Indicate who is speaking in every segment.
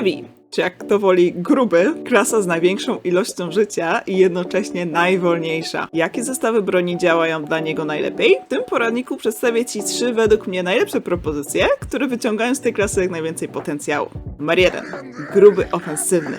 Speaker 1: Heavy, czy jak kto woli gruby, klasa z największą ilością życia i jednocześnie najwolniejsza. Jakie zestawy broni działają dla niego najlepiej? W tym poradniku przedstawię Ci trzy według mnie najlepsze propozycje, które wyciągają z tej klasy jak najwięcej potencjału. Numer jeden. Gruby ofensywny.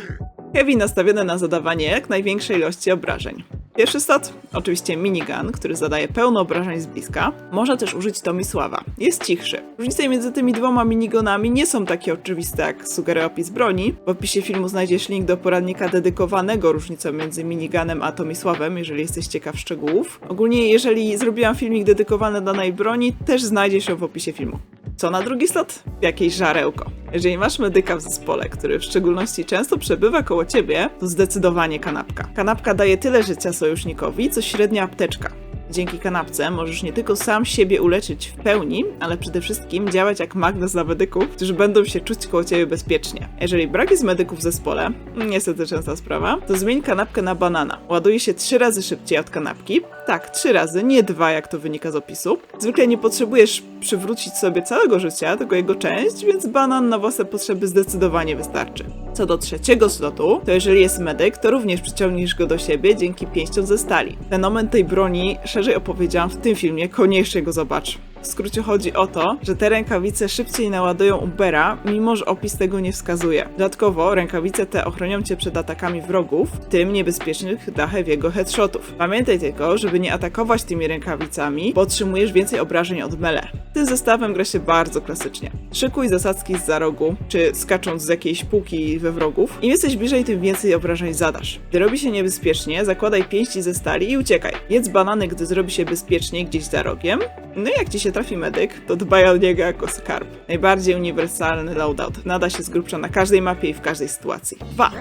Speaker 1: Heavy nastawione na zadawanie jak największej ilości obrażeń. Pierwszy stat, oczywiście minigun, który zadaje pełno obrażeń z bliska. Można też użyć Tomisława. Jest cichszy. Różnice między tymi dwoma minigonami nie są takie oczywiste, jak sugeruje opis broni. W opisie filmu znajdziesz link do poradnika dedykowanego różnicą między minigunem a Tomisławem, jeżeli jesteś ciekaw szczegółów. Ogólnie, jeżeli zrobiłam filmik dedykowany danej broni, też znajdziesz ją w opisie filmu. Co na drugi slot? Jakieś żarełko. Jeżeli masz medyka w zespole, który w szczególności często przebywa koło ciebie, to zdecydowanie kanapka. Kanapka daje tyle życia sojusznikowi, co średnia apteczka. Dzięki kanapce możesz nie tylko sam siebie uleczyć w pełni, ale przede wszystkim działać jak magnes dla medyków, którzy będą się czuć koło ciebie bezpiecznie. Jeżeli brak jest medyków w zespole, niestety częsta sprawa, to zmień kanapkę na banana. Ładuje się trzy razy szybciej od kanapki. Tak, trzy razy, nie dwa, jak to wynika z opisu. Zwykle nie potrzebujesz przywrócić sobie całego życia, tylko jego część, więc banan na własne potrzeby zdecydowanie wystarczy. Co do trzeciego slotu, to jeżeli jest medyk, to również przyciągniesz go do siebie dzięki pięściom ze stali. Fenomen tej broni szerzej opowiedziałam w tym filmie, koniecznie go zobacz. W skrócie chodzi o to, że te rękawice szybciej naładują Ubera, mimo że opis tego nie wskazuje. Dodatkowo rękawice te ochronią cię przed atakami wrogów, w tym niebezpiecznych dla Heavy'ego headshotów. Pamiętaj tylko, żeby nie atakować tymi rękawicami, bo otrzymujesz więcej obrażeń od mele. Tym zestawem gra się bardzo klasycznie. Szykuj zasadzki z za rogu, czy skacząc z jakiejś półki we wrogów. Im jesteś bliżej, tym więcej obrażeń zadasz. Gdy robi się niebezpiecznie, zakładaj pięści ze stali i uciekaj. Jedz banany, gdy zrobi się bezpiecznie gdzieś za rogiem. No i jak ci się trafi medyk, to dbaj o niego jako skarb. Najbardziej uniwersalny loadout. Nada się z grubsza na każdej mapie i w każdej sytuacji. 2.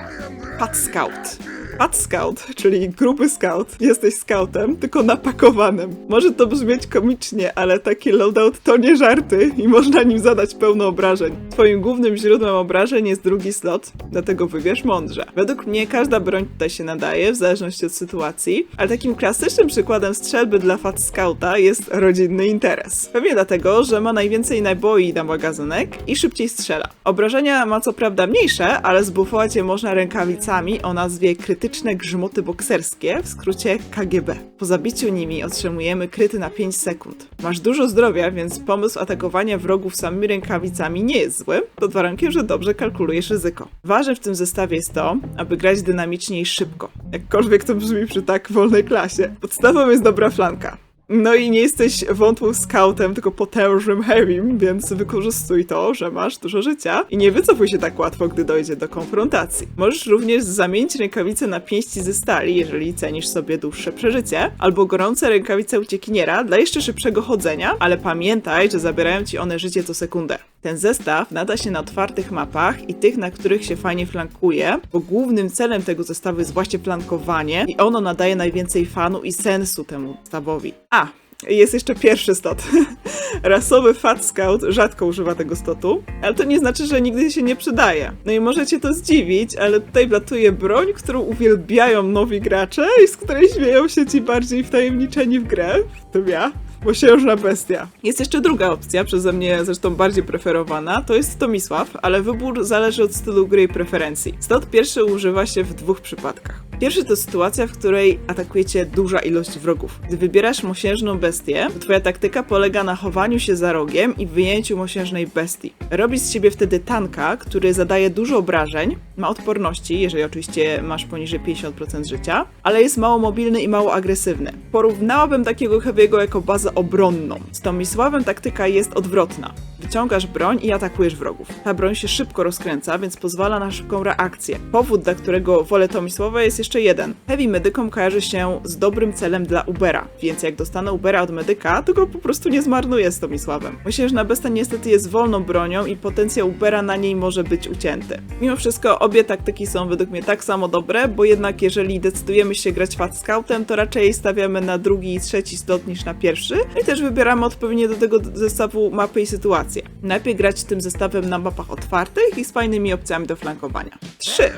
Speaker 1: Pat Scout. Pat Scout, czyli gruby scout. Jesteś scoutem, tylko napakowanym. Może to brzmieć komicznie, ale taki loadout to nie żarty i można nim zadać pełno obrażeń. Twoim głównym źródłem obrażeń jest drugi slot, dlatego wybierz mądrze. Według mnie każda broń tutaj się nadaje, w zależności od sytuacji, ale takim klasycznym przykładem strzelby dla Fat Scouta jest rodzinny interes. Pewnie dlatego, że ma najwięcej naboi na magazynek i szybciej strzela. Obrażenia ma co prawda mniejsze, ale zbufować je można rękawicami o nazwie krytyczne grzmoty bokserskie, w skrócie KGB. Po zabiciu nimi otrzymujemy kryty na 5 sekund. Masz dużo zdrowia, więc pomysł atakowania wrogów samymi rękawicami nie jest zły, pod warunkiem, że dobrze kalkulujesz ryzyko. Ważne w tym zestawie jest to, aby grać dynamicznie i szybko. Jakkolwiek to brzmi przy tak wolnej klasie. Podstawą jest dobra flanka. No i nie jesteś wątłym scoutem, tylko potężnym heavym, więc wykorzystuj to, że masz dużo życia i nie wycofuj się tak łatwo, gdy dojdzie do konfrontacji. Możesz również zamienić rękawice na pięści ze stali, jeżeli cenisz sobie dłuższe przeżycie, albo gorące rękawice uciekiniera dla jeszcze szybszego chodzenia, ale pamiętaj, że zabierają ci one życie co sekundę. Ten zestaw nada się na otwartych mapach i tych, na których się fajnie flankuje, bo głównym celem tego zestawu jest właśnie flankowanie i ono nadaje najwięcej fanu i sensu temu zestawowi. A, jest jeszcze pierwszy stot. Rasowy Fat Scout rzadko używa tego stotu, ale to nie znaczy, że nigdy się nie przydaje. No i możecie to zdziwić, ale tutaj wlatuje broń, którą uwielbiają nowi gracze i z której śmieją się ci bardziej wtajemniczeni w grę, w tym ja. Mosiężna bestia. Jest jeszcze druga opcja, przeze mnie zresztą bardziej preferowana, to jest Tomisław, ale wybór zależy od stylu gry i preferencji. Stot pierwszy używa się w dwóch przypadkach. Pierwszy to sytuacja, w której atakujecie duża ilość wrogów. Gdy wybierasz mosiężną bestię, twoja taktyka polega na chowaniu się za rogiem i wyjęciu mosiężnej bestii. Robisz z siebie wtedy tanka, który zadaje dużo obrażeń, ma odporności, jeżeli oczywiście masz poniżej 50% życia, ale jest mało mobilny i mało agresywny. Porównałabym takiego heavy'ego jako bazę obronną. Z Tomisławem taktyka jest odwrotna. Wyciągasz broń i atakujesz wrogów. Ta broń się szybko rozkręca, więc pozwala na szybką reakcję. Powód, dla którego wolę Tomisława jest jeszcze jeden. Heavy medykom kojarzy się z dobrym celem dla Ubera, więc jak dostanę Ubera od medyka, to go po prostu nie zmarnuję z Tomisławem. Mosiężna Besta niestety jest wolną bronią i potencjał Ubera na niej może być ucięty. Mimo wszystko obie taktyki są według mnie tak samo dobre, bo jednak jeżeli decydujemy się grać Fat Scoutem, to raczej stawiamy na drugi i trzeci slot niż na pierwszy i też wybieramy odpowiednio do tego zestawu mapy i sytuacje. Najpierw grać tym zestawem na mapach otwartych i z fajnymi opcjami do flankowania. 3.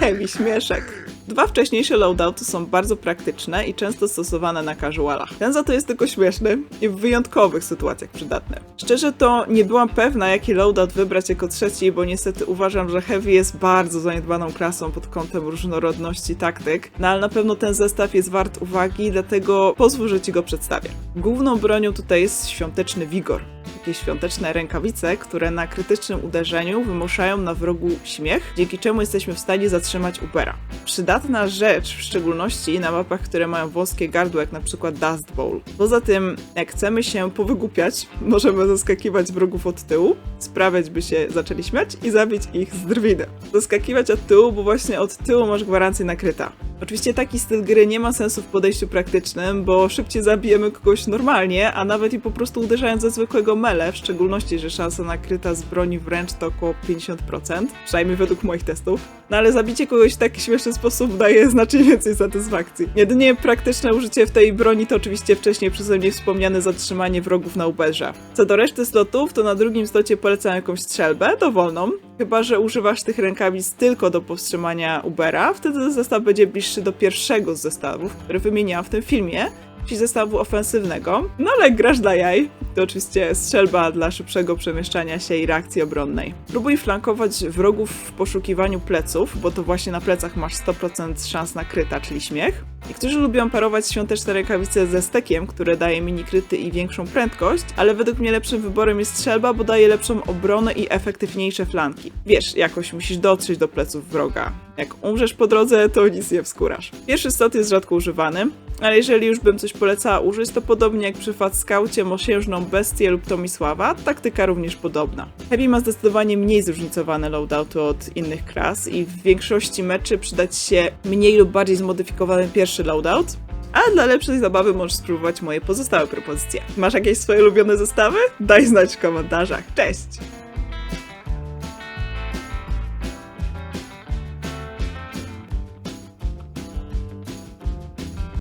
Speaker 1: Heavy śmieszek. Dwa wcześniejsze loadouty są bardzo praktyczne i często stosowane na casualach. Ten za to jest tylko śmieszny i w wyjątkowych sytuacjach przydatny. Szczerze to nie byłam pewna, jaki loadout wybrać jako trzeci, bo niestety uważam, że Heavy jest bardzo zaniedbaną klasą pod kątem różnorodności taktyk, no ale na pewno ten zestaw jest wart uwagi, dlatego pozwól, że Ci go przedstawię. Główną bronią tutaj jest świąteczny wigor takie świąteczne rękawice, które na krytycznym uderzeniu wymuszają na wrogu śmiech, dzięki czemu jesteśmy w stanie zatrzymać Ubera. Przydatna rzecz, w szczególności na mapach, które mają wąskie gardło, jak na przykład Dust Bowl. Poza tym, jak chcemy się powygłupiać, możemy zaskakiwać wrogów od tyłu, sprawiać, by się zaczęli śmiać i zabić ich z drwiny. Zaskakiwać od tyłu, bo właśnie od tyłu masz gwarancję nakryta. Oczywiście taki styl gry nie ma sensu w podejściu praktycznym, bo szybciej zabijemy kogoś normalnie, a nawet i po prostu uderzając ze zwykłego mele, w szczególności, że szansa na kryta z broni wręcz to około 50%, przynajmniej według moich testów. No ale zabicie kogoś w taki śmieszny sposób daje znacznie więcej satysfakcji. Jedynie praktyczne użycie w tej broni to oczywiście wcześniej przeze mnie wspomniane zatrzymanie wrogów na uberze. Co do reszty slotów, to na drugim slocie polecam jakąś strzelbę, dowolną, chyba że używasz tych rękawic tylko do powstrzymania Ubera, wtedy zestaw będzie bliższy do pierwszego z zestawów, który wymieniłam w tym filmie, czyli zestawu ofensywnego. No ale grasz dla jaj, to oczywiście strzelba dla szybszego przemieszczania się i reakcji obronnej. Próbuj flankować wrogów w poszukiwaniu pleców, bo to właśnie na plecach masz 100% szans na kryta, czyli śmiech. Niektórzy lubią parować świąteczne rękawice ze stekiem, które daje mini kryty i większą prędkość, ale według mnie lepszym wyborem jest strzelba, bo daje lepszą obronę i efektywniejsze flanki. Wiesz, jakoś musisz dotrzeć do pleców wroga. Jak umrzesz po drodze, to nic nie wskórasz. Pierwszy stot jest rzadko używany, ale jeżeli już bym coś polecała użyć, to podobnie jak przy Fat mosiężną bestię lub Tomisława, taktyka również podobna. Heavy ma zdecydowanie mniej zróżnicowane loadouty od innych klas i w większości meczy przydać się mniej lub bardziej zmodyfikowany pierwszy loadout, a dla lepszej zabawy możesz spróbować moje pozostałe propozycje. Masz jakieś swoje ulubione zestawy? Daj znać w komentarzach. Cześć!